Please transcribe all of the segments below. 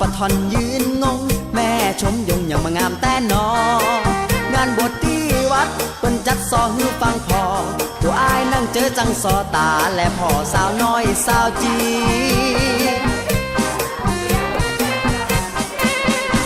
ปะทอนยืนงง แม่ชมยงอย่างมางามแต่นองานบวชที่วัดเปิ้นจัดซอฮือฟังพอ ตัวอายนั่งเจอจังซอตาและพ่อสาวน้อยสาวจี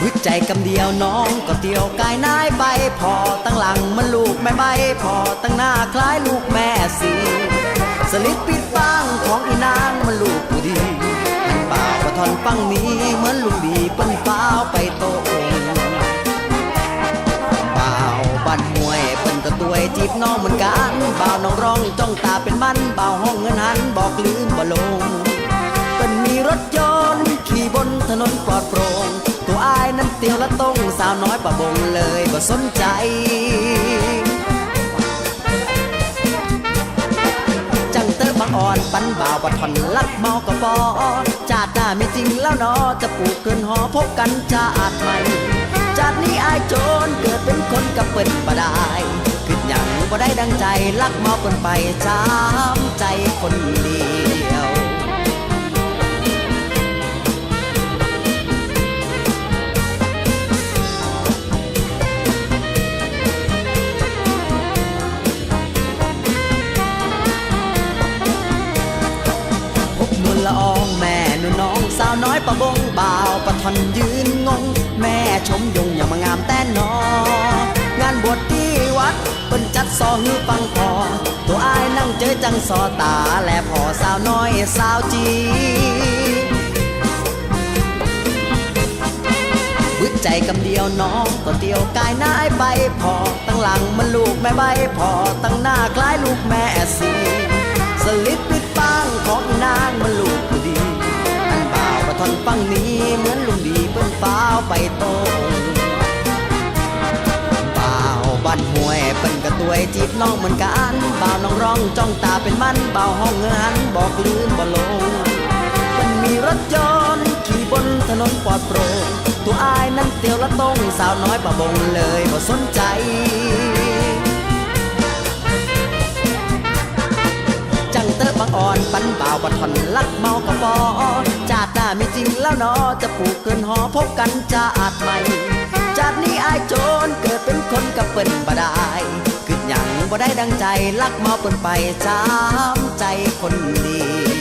บึดใจกำเดียวน้องก็เตียวกายนายใบพอตั้งหลังมันลูกแม่ใบพอตั้งหน้าคล้ายลูกแม่สีสลิดปิดฟังของอีนางมันลูกผู้ดี ฟังนี้เหมือนลุงดีเปิ้นฟ้าวไปโตองบ่าวบ้านมวยเปิ้นก็ตัวยจีบน้องเหมือนกันบ่าวน้องร้องจ้องตาเป็นมันบ่าวห้องเงินหันบอกลืมบ่ลงเป็นมีรถยนต์ขี่บนถนนปลอดโปร่งตัวอายนั้นเตียวละตรงสาวน้อยประบงเลยบ่สนใจจังเตอบังอ่อนปันบ่าวบัดทอนลักเมากระปอจ มีจริงแล้วเนอจะปลูกเกินหอพบกันชาติใหม่จาดนี้อายโจรเกิดเป็นคนกับเปิดบ่ได้คิดหยังบ่ได้ดังใจลักมาเกินไปช้ำใจคนดี บงบ่าวประทอนยืนงง แม่ชมยงอย่างมางามแต่นองานบวชที่วัดเปิ้นจัดซอฮือฟังพอตัวอายนั่งเจอจังซอตาและพอสาวน้อยสาวจีบึดใจกำเดียวน้องก็เตียวกายนายใบพอตั้งหลังมันลูกแม่ใบพอตั้งหน้าคล้ายลูกแม่สีสลิดปิดปังของนางมันลูก อนฟังนี้ เหมือนลุงดีเปิ้นฟ้าวไปโตบ่าวบ้านห้วยเปิ้นกระตวยจีบน้องเหมือนกันบ่าวน้องร้องจ้องตาเป็นมันบ่าวห้องเงินบอกลืมบ่ลงมันมีรถยนต์ขี่บนถนนปลอดโปร่งตัวอายนั้นเตียวละตรงสาวน้อยประบงเลยบ่สนใจ เตอบังอ่อนปันบ่าวบัดทอนลักเมากระปอจาดหน้ามีจริงแล้วนอจะปลูกเกินหอพบกันจาดใหม่จาดนี้อายโจรเกิดเป็นคนกับเปิ้นบ่ได้คิดหยังบ่ได้ดังใจลักเมาเปิ้นไปชามใจคนดี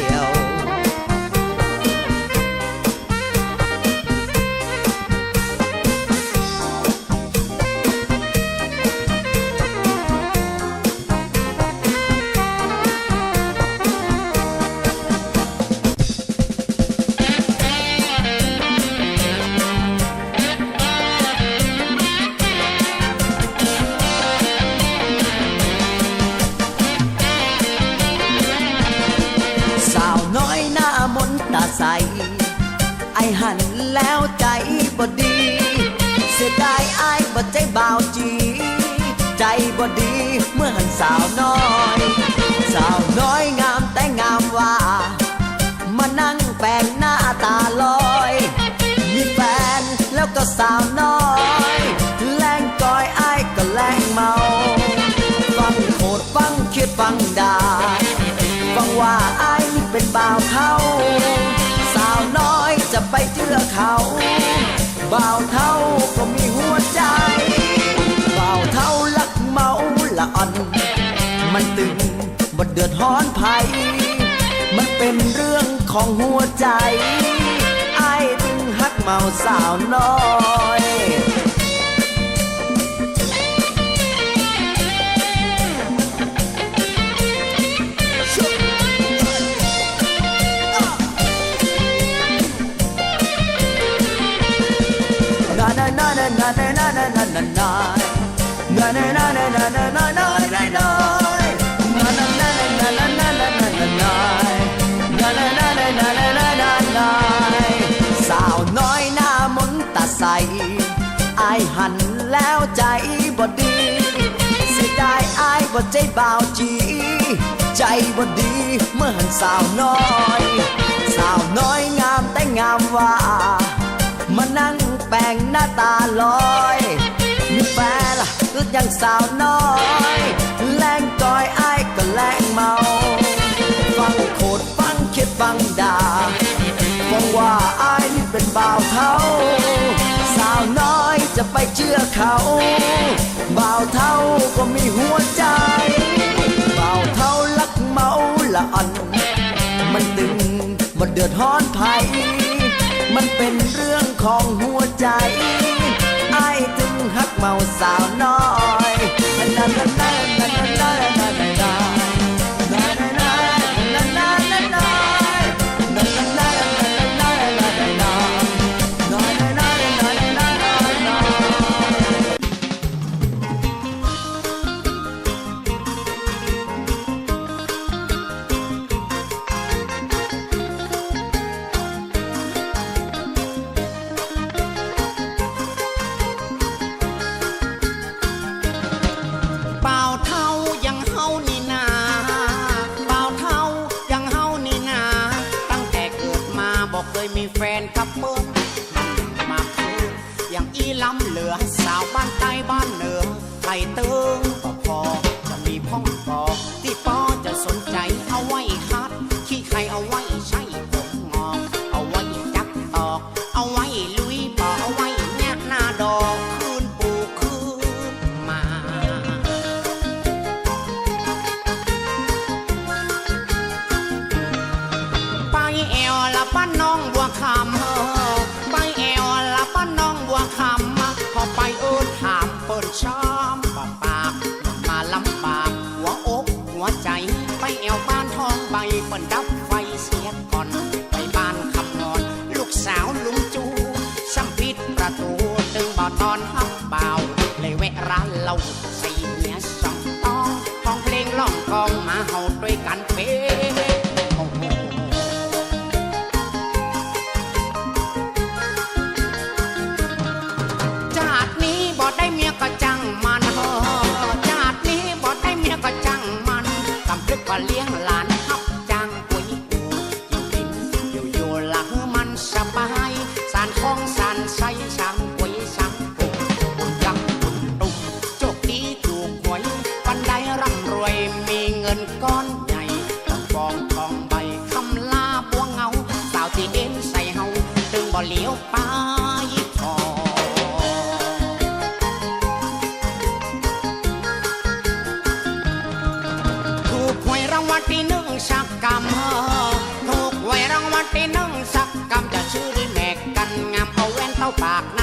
ายหันแล้วใจบ่ดี เสียดายอายบ่ใจบ่าวจี ใจบ่ดีเมื่อหันสาวน้อย สาวน้อยงา บ่าวเท่าก็มีหัวใจ บ่าวเท่าลักเมาละอ่อน มันตึงบดเดือดฮ้อนภัย มันเป็นเรื่องของหัวใจไอ้ตึงฮักเมาสาวน้อย สาวน้อยหน้ามนตาใสอายหันแล้วใจบ่ดีเสียดายอายบ่ใจบ่าวจี ใจบ่ดีเมื่อหันสาวน้อย สาวน้อยงามแต่งามว่า มานั่งแปลงหน้าตาลอย คือยังสาวน้อย แรงกอยไอ้ก็แรงเมา ฟังโคดฟังคิดฟังด่ามองว่าไอ้นี่เป็นบ่าวเท้าสาวน้อยจะไปเชื่อเขาบ่าวเท้าก็มีหัวใจบ่าวเท้าลักเมาละอัน มันตึงมันเดือดร้อนภัยมันเป็นเรื่องของหัวใจ ไอ้จึงหักเมาสาวน้อยนั่นนั่นนั่นนั่นนั่นนั่น แฟนกับเมืองมาคืออย่างอีล้ำเหลือสาวบ้านใต้บ้านเหนือไทยเตอางวัลที่หนึ่งสักกรรมถูกไว้รางวัลที่หนึ่งสักกรรมจะชื่อแม่กกันงามเอาแว่นเต้าปากนะ